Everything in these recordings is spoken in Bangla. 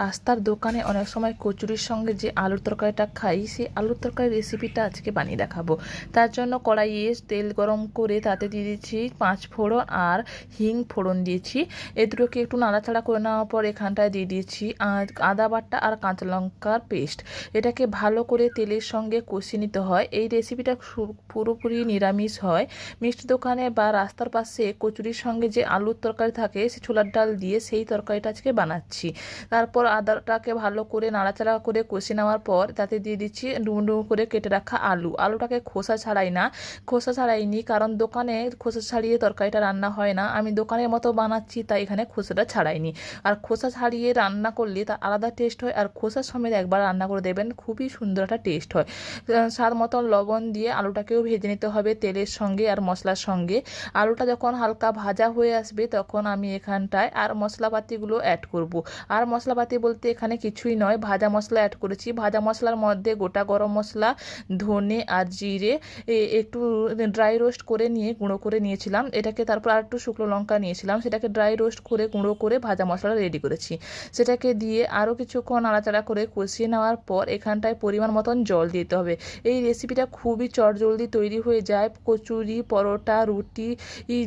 রাস্তার দোকানে অনেক সময় কচুরির সঙ্গে যে আলুর তরকারিটা খাই, সেই আলুর তরকারির রেসিপিটা আজকে বানিয়ে দেখাবো। তার জন্য কড়াইয়ে তেল গরম করে তাতে দিয়ে দিয়েছি পাঁচ ফোড়ন আর হিং ফোড়ন দিয়েছি। এ দুটোকে একটু নাড়াচাড়া করে নেওয়ার পর এখানটায় দিয়ে দিয়েছি আদা বাটা আর কাঁচা লঙ্কার পেস্ট। এটাকে ভালো করে তেলের সঙ্গে কষিয়ে নিতে হয়। এই রেসিপিটা পুরোপুরি নিরামিষ হয়। মিষ্টি দোকানে বা রাস্তার পাশে কচুরির সঙ্গে যে আলুর তরকারি থাকে, সে ছোলার ডাল দিয়ে সেই তরকারিটা আজকে বানাচ্ছি। তারপর আদাটাকে ভালো করে নাড়াচাড়া করে কষে নেওয়ার পর তাতে দিয়ে দিচ্ছি ডুমো ডুমো করে কেটে রাখা আলু। আলুটাকে খোসা ছাড়াই না, খোসা ছাড়াইনি কারণ দোকানে খোসা ছাড়িয়ে তরকারিটা রান্না হয় না। আমি দোকানের মতো বানাচ্ছি, তাই এখানে খোসাটা ছাড়াইনি। আর খোসা ছাড়িয়ে রান্না করলে তা আলাদা টেস্ট হয় আর খোসা সমেত একবার রান্না করে দেবেন, খুবই সুন্দর একটা টেস্ট হয়। স্বাদ মতন লবণ দিয়ে আলুটাকেও ভেজে নিতে হবে তেলের সঙ্গে আর মশলার সঙ্গে। আলুটা যখন হালকা ভাজা হয়ে আসবে তখন আমি এখানটায় আর মশলাপাতিগুলো অ্যাড করব। আর মশলাপাতি বলতে এখানে কিছুই নয়। ভাজা মশলা অ্যাড করেছি। ভাজা মশলার মধ্যে গোটা গরম মশলা, ধনে আর জিরে একটু ড্রাই রোস্ট করে নিয়ে গুঁড়ো করে নিয়েছিলাম। এটাকে তারপর আর একটু শুকনো লঙ্কা নিয়েছিলাম। সেটাকে ড্রাই রোস্ট করে, গুঁড়ো করে ভাজা মশলা রেডি করেছি। সেটাকে দিয়ে আরও কিছুক্ষণ নাড়াচাড়া করে কষিয়ে নেওয়ার পর এখানটায় পরিমাণ মতন জল দিতে হবে। এই রেসিপিটা খুবই চটজলদি তৈরি হয়ে যায়। কচুরি, পরোটা, রুটি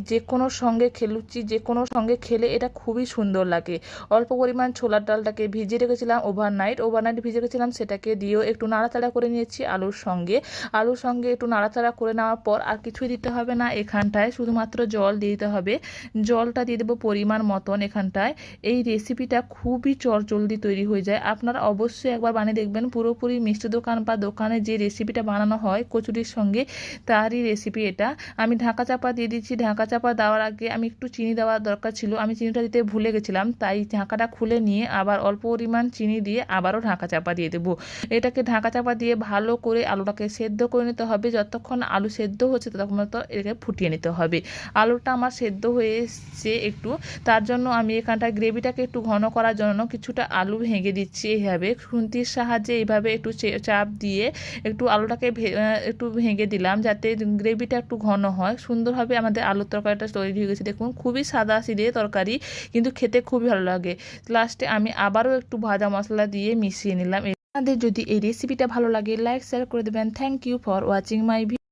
যে কোনো সঙ্গে খেলুচি যে কোনো সঙ্গে খেলে এটা খুবই সুন্দর লাগে। অল্প পরিমাণ ছোলার ডালটাকে ভিজিয়ে রেখেছিলাম ওভারনাইট ওভারনাইট ভিজে রেখেছিলাম, সেটাকে দিয়েও একটু নাড়াচাড়া করে নিয়েছি আলুর সঙ্গে। আলুর সঙ্গে একটু নাড়াচাড়া করে নেওয়ার পর আর কিছুই দিতে হবে না এখানটায়, শুধুমাত্র জল দিয়ে দিতে হবে। জলটা দিয়ে দেবো পরিমাণ মতন এখানটায়। এই রেসিপিটা খুবই চটজলদি তৈরি হয়ে যায়। আপনারা অবশ্যই একবার বানিয়ে দেখবেন। পুরোপুরি মিষ্টি দোকান বা দোকানে যে রেসিপিটা বানানো হয় কচুরির সঙ্গে, তারই রেসিপি এটা। আমি ঢাকা চাপা দিয়ে দিচ্ছি ঢাকা চাপা দেওয়ার আগে আমি একটু চিনি দেওয়ার দরকার ছিল। আমি চিনিটা দিতে ভুলে গেছিলাম, তাই ঢাকাটা খুলে নিয়ে আবার অল্প পরিমাণ চিনি দিয়ে আবারও ঢাকা চাপা দিয়ে দেবো। এটাকে ঢাকা চাপা দিয়ে ভালো করে আলুটাকে সেদ্ধ করে নিতে হবে। যতক্ষণ আলু সেদ্ধ হচ্ছে ততক্ষণ তো এটাকে ফুটিয়ে নিতে হবে। আলুটা আমার সেদ্ধ হয়ে এসছে একটু। তার জন্য আমি এখানটা গ্রেভিটাকে একটু ঘন করার জন্য কিছুটা আলু ভেঙে দিচ্ছি এইভাবে খুন্তির সাহায্যে এইভাবে একটু চাপ দিয়ে একটু আলুটাকে একটু ভেঙে দিলাম যাতে গ্রেভিটা একটু ঘন হয়। সুন্দরভাবে আমাদের আলুর তরকারিটা তৈরি হয়ে গেছে। দেখুন, খুবই সাদা সিদে তরকারি, কিন্তু খেতে খুবই ভালো লাগে। লাস্টে আমি আবারও একটু ভাজা মশলা দিয়ে মিশিয়ে নিলাম। আপনাদের যদি এই রেসিপিটা ভালো লাগে লাইক শেয়ার করে দেবেন। Thank you for watching my